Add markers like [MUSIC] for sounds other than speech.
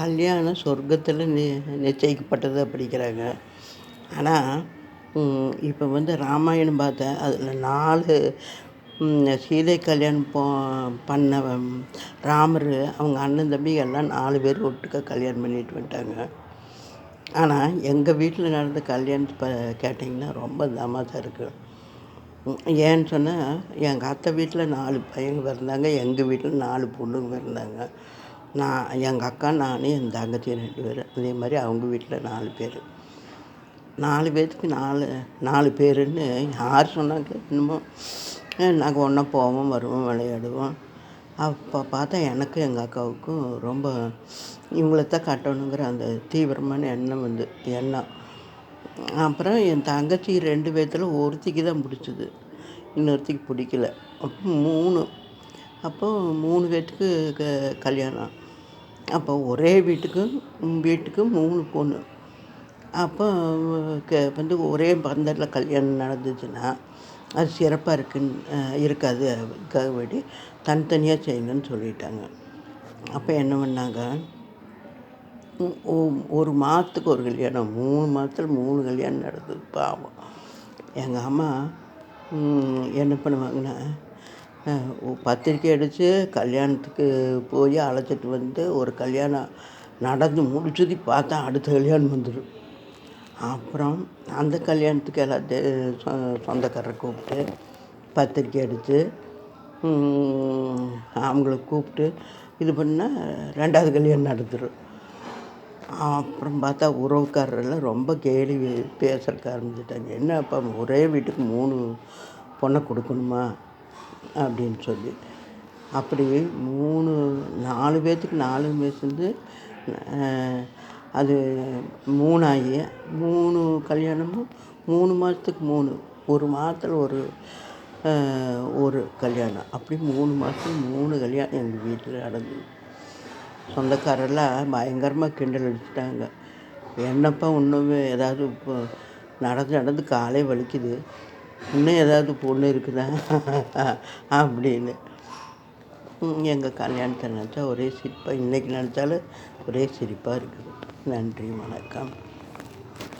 கல்யாணம் சொர்க்கத்தில் நி நிச்சயிக்கப்பட்டது அப்படிங்கிறாங்க ஆனால் இப்போ வந்து ராமாயணம் பார்த்தேன் அதில் நாலு சீதை கல்யாணம் போ பண்ண ராமர் அவங்க அண்ணன் தம்பி எல்லாம் நாலு பேர் ஒட்டுக்க கல்யாணம் பண்ணிட்டு வந்துட்டாங்க. ஆனால் எங்கள் வீட்டில் நடந்த கல்யாணத்தை ப கேட்டிங்கன்னா ரொம்ப தமாசாக இருக்குது ஏன்னு சொன்னால் எங்கள் அத்தை வீட்டில் நாலு பையங்க பிறந்தாங்க எங்கள் வீட்டில் நாலு பொண்ணுங்க பிறந்தாங்க. நான் எங்கள் அக்கா நான் என் தங்கச்சி ரெண்டு பேர் அதே மாதிரி அவங்க வீட்டில் நாலு பேர். நாலு பேர்த்துக்கு நாலு நாலு பேருன்னு யார் சொன்னாங்க என்னமோ? நாங்கள் ஒன்றா போவோம் வருவோம் விளையாடுவோம். அப்போ பார்த்தா எனக்கும் எங்கள் அக்காவுக்கும் ரொம்ப இவங்களைத்தான் கட்டணுங்கிற அந்த தீவிரமான எண்ணம் வந்து எண்ணம். அப்புறம் என் தங்கச்சி ரெண்டு பேர்த்தில் ஒருத்திக்கு தான் பிடிச்சிது. இன்னொருத்திக்கு பிடிக்கல. அப்போ மூணு. அப்போது மூணு பேர்த்துக்கு க கல்யாணம். அப்போ ஒரே வீட்டுக்கு வீட்டுக்கு மூணு பொண்ணு. அப்போ க வந்து ஒரே பந்தலில் கல்யாணம் நடந்துச்சுன்னா அது சிறப்பாக இருக்குன்னு இருக்காது. அதுக்காக வேண்டி தனித்தனியாக செய்யணும்னு சொல்லிட்டாங்க. அப்போ என்ன பண்ணாங்க? ஒரு மாதத்துக்கு ஒரு கல்யாணம் மூணு மாதத்தில் மூணு கல்யாணம் நடந்தது பாவம். எங்கள் அம்மா என்ன பண்ணுவாங்கன்னா பத்திரிக்கை அடித்து கல்யாணத்துக்கு போய் அழைச்சிட்டு வந்து ஒரு கல்யாணம் நடந்து முடிச்சது பார்த்தா அடுத்த கல்யாணம் வந்துடும். அப்புறம் அந்த கல்யாணத்துக்கு எல்லாத்தையும் சொ சொந்தக்காரரை கூப்பிட்டு பத்திரிக்கை அடித்து அவங்கள கூப்பிட்டு இது பண்ணால் ரெண்டாவது கல்யாணம் நடந்துடும் அப்புறம் பார்த்தா உறவுக்காரரெல்லாம் ரொம்ப கேலி பேசுறதுக்கு ஆரம்பிச்சிட்டாங்க. என்ன அப்போ ஒரே வீட்டுக்கு மூணு பொண்ணை கொடுக்கணுமா? அப்படின்னு சொல்லி. அப்படி மூணு நாலு பேர்த்துக்கு நாலு சேர்ந்து அது மூணாகி மூணு கல்யாணமும் மூணு மாதத்துக்கு மூணு ஒரு மாதத்தில் ஒரு ஒரு கல்யாணம். அப்படி மூணு மாதத்துக்கு மூணு கல்யாணம் எங்கள் வீட்டில் நடந்தது. சொந்தக்காரெல்லாம் பயங்கரமாக கிண்டல் அடிச்சிட்டாங்க. என்னப்பா இன்னும் ஏதாவது இப்போ நடந்து நடந்து காலே வலிக்குது. இன்னும் ஏதாவது பொண்ணு இருக்குதா? [LAUGHS] அப்படின்னு. எங்கள் கல்யாணத்தை நினச்சா ஒரே சிரிப்பாக இன்றைக்கி நினச்சாலும் ஒரே சிரிப்பாக இருக்குது. நன்றி வணக்கம்.